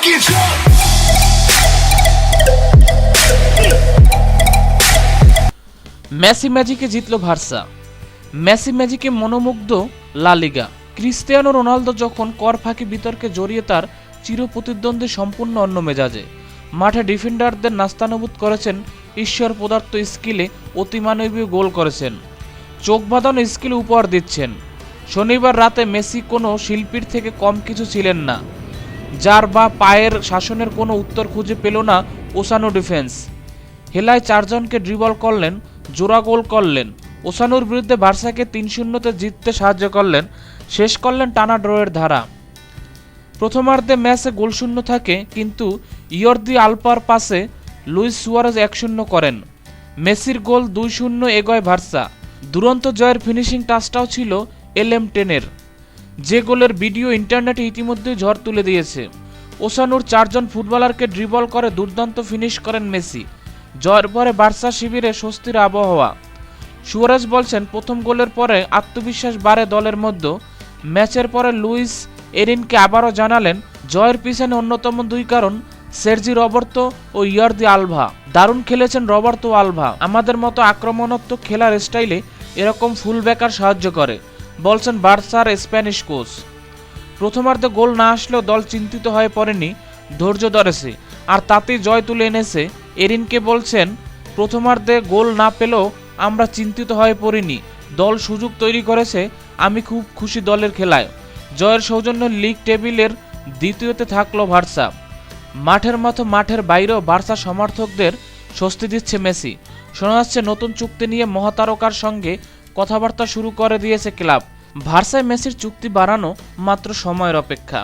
fucking jump. Messi ম্যাজিকে জিতল ভার্সা। মেসি ম্যাজিকে মনোমুগ্ধ লা লিগা। ক্রিস্টিয়ানো রোনালদো যখন কর ফাঁকি বিতর্কে জড়িয়ে তার চির প্রতিদ্বন্দ্বী সম্পূর্ণ অন্য মেজাজে। মাঠে ডিফেন্ডারদের নাস্তানুভূত করেছেন ঈশ্বর পদার্থ স্কিলে অতিমানবীয় গোল করেছেন। চোখ বাঁধানো স্কিল উপহার দিচ্ছেন। শনিবার রাতে মেসি কোনো শিল্পীর থেকে কম কিছু ছিলেন না। যার বা পায়ের শাসনের কোনো উত্তর খুঁজে পেল না ওসানো ডিফেন্স। হেলায় চারজনকে ড্রিবল করলেন, জোড়া গোল করলেন। ওসানুর বিরুদ্ধে বার্সাকে তিন শূন্যতে জিততে সাহায্য করলেন, শেষ করলেন টানা ড্রয়ের ধারা। প্রথমার্ধে ম্যাচে গোলশূন্য থাকে, কিন্তু ইয়র্দি আলপার পাসে লুইস সুয়ারেজ এক শূন্য করেন। মেসির গোল দুই শূন্য এগোয় ভার্সা দুরন্ত জয়ের ফিনিশিং টাচটাও ছিল এল এম টেনের। যে গোলের ভিডিও ইন্টারনেটে ইতিমধ্যেই ঝড় তুলে দিয়েছে। ওসানুর চারজন ফুটবলারকে ড্রিবল করে দুর্দান্ত ফিনিশ করেন মেসি। জয়ের পরে বার্সা শিবিরে স্বস্তির আবহাওয়া। সুয়ারেজ বলছেন, প্রথম গোলের পরে আত্মবিশ্বাস বাড়ে দলের মধ্যে। ম্যাচের পরে লুইস এরিনকে আবারও জানালেন, জয়ের পিছনে অন্যতম দুই কারণ সের্জি রবার্তো ও ইয়ার্দি আলভা। দারুণ খেলেছেন রবার্তো আলভা। আমাদের মতো আক্রমণাত্মক খেলার স্টাইলে এরকম ফুল ব্যাকার সাহায্য করে। বলছেন বার্সার স্প্যানিশ কোচ। প্রথমার্ধে গোল না আসলেও দল চিন্তিত হয়ে পড়েনি ধৈর্য ধরেছে আর তাতেই জয় তুলে এনেছে এরিনকে বলছেন, প্রথমার্ধে গোল না পেলেও আমরা চিন্তিত হয়ে পড়িনি। দল সুযোগ তৈরি করেছে, আমি খুব খুশি দলের খেলায়। জয়ের সৌজন্য লিগ টেবিলের দ্বিতীয়তে থাকল ভার্সা মাঠের মতো মাঠের বাইরেও বার্সা সমর্থকদের স্বস্তি দিচ্ছে মেসি। শোনা যাচ্ছে নতুন চুক্তি নিয়ে মহাতারকার সঙ্গে কথাবার্তা শুরু করে দিয়েছে ক্লাব। ভার্সায় মেসির চুক্তি বাড়ানো মাত্র সময়ের অপেক্ষা।